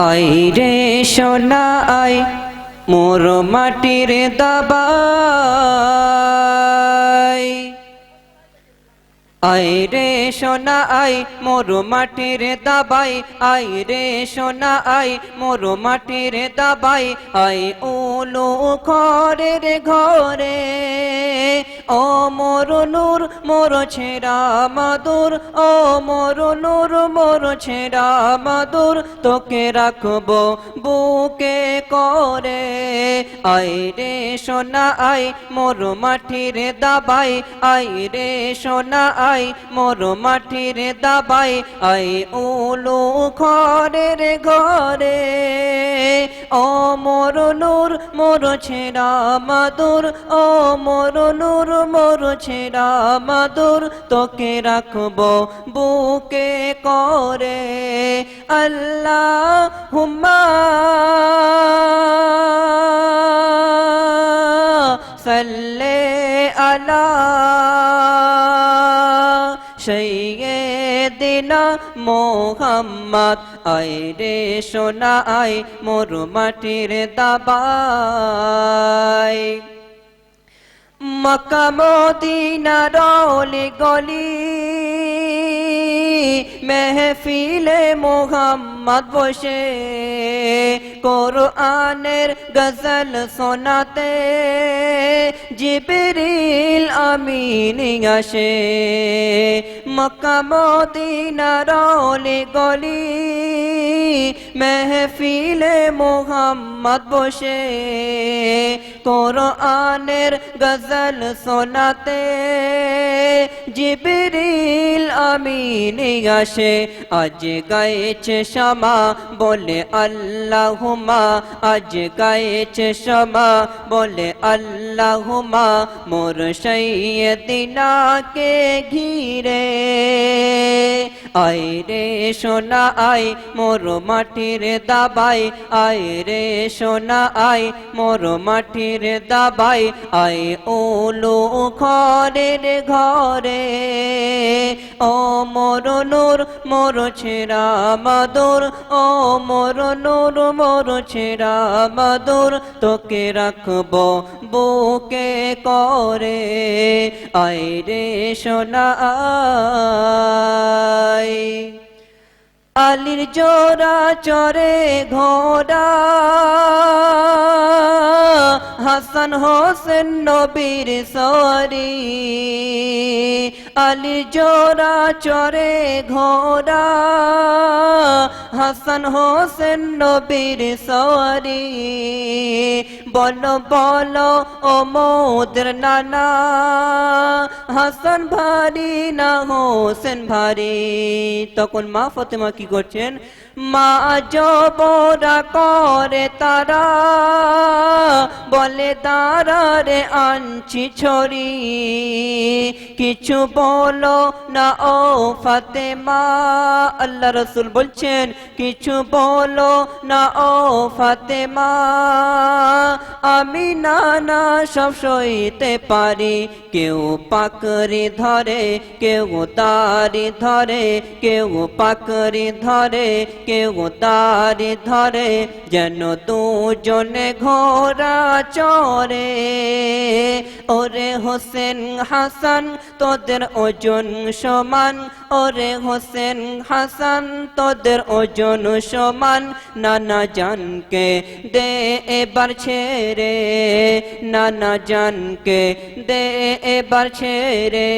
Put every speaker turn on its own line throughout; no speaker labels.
I রে সোনা I মোর মাটির দাবাই আই রে সোনা আই মোর মাটির দাবাই আই রে সোনা আই মোর মাটির দাবাই আই ওলো ঘরের ঘরে ও মোর নূর মোর ছেড়া মাদুর ও মোর নূর মোর ছেড়া মাদুর, তোকে রাখব বুকে করে। আই রে সোনা, আই মোর মাটির দাবাই, আই রে সোনা, আই মোর মাটির দাবাই, আই উলু ঘরের ঘরে। ও মোর নূর, মোর ছেড়া মাদুর। ও মোর নূর, মোর ছেড়া মাদুর, তোকে রাখব বুকে করে। আল্লাহ হুম্মা সাল্লে আলা সৈয়দিনা মোহাম্মদ আই রে সোনা আই মোর মাটির দাবাই। মকামদিনার গলি মেহফিলে মোহাম্মদ বসে কোরআনের গজল শোনাতে। জিবরিল আমিন আসে। মক্কা মদিনা রলি গলি। মেহফিলে মোহাম্মদ বসে কোরআনের গজল শোনাতে। জিবরিল আমিন আসে। আজ গাইছে শামা বলে আল্লাহুমা, আজ গাইছে শামা বলে আল্লাহুমা, মোর সৈয়দিনাকে ঘিরে। আই রে সোনা আই মোর মাটির দাবাই আই রে সোনা আই মোর মাটির দাবাই আই ওলো ঘরের ঘরে। মোর নূর মোর ছেড়া মাদুর। ও মোর নূর মোর ছেড়া মাদুর। তোকে রাখব বুকে করে। আই রে সোনা আলির জোড়া চরে ঘোড়া। হাসান হোসেন নবীর সরি আলির জোড়া চরে ঘোড়া। হাসান হোসেন নবীর সরি বল বল, ও মোদের নানা। হাসান ভারী না হোসেন ভারী। তখন মা ফতেমা কি করছেন? মা জবরা করে তারা। বলে দাঁড়ারে আনছি ছড়ি। কিছু বলো না ও ফাতেমা, আল্লাহ রসুল বলছেন, কিছু বলো না ও ফাতেমা, আমি না না সব সইতে পারি, কেউ পাকড়ি ধরে, কেউ তারি ধরে, কেউ পাকড়ি ধরে, কেউ তারি ধরে, যেন দুজনে ঘোরা চরে ওরে হোসেন হাসান, তোদের ওজন সমান। ওরে হোসেন হাসান, তোদের ওজন সমান। নানা জানকে দে এবার ছেড়ে। নানা জানকে দে এবার ছেড়ে।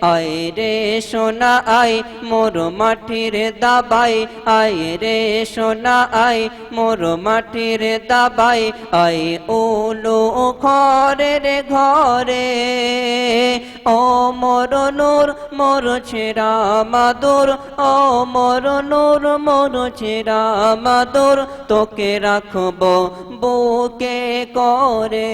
আয় রে সোনা আই মোর মাটির দাবাই। আয় রে সোনা আই মোর মাটির দাবাই। আই ওলো ঘরের ঘরে। ও মোর নূর মোর ছেড়া মাদুর ও মোর নূর মোর ছেড়া মাদুর তোকে রাখব বুকে করে।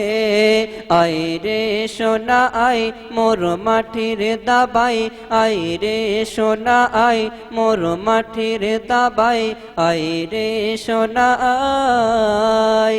আই রে সোনা আই মোর মাটির দাবাই। আই রে সোনা আই মোর মাটির দাবাই। আই রে সোনা আই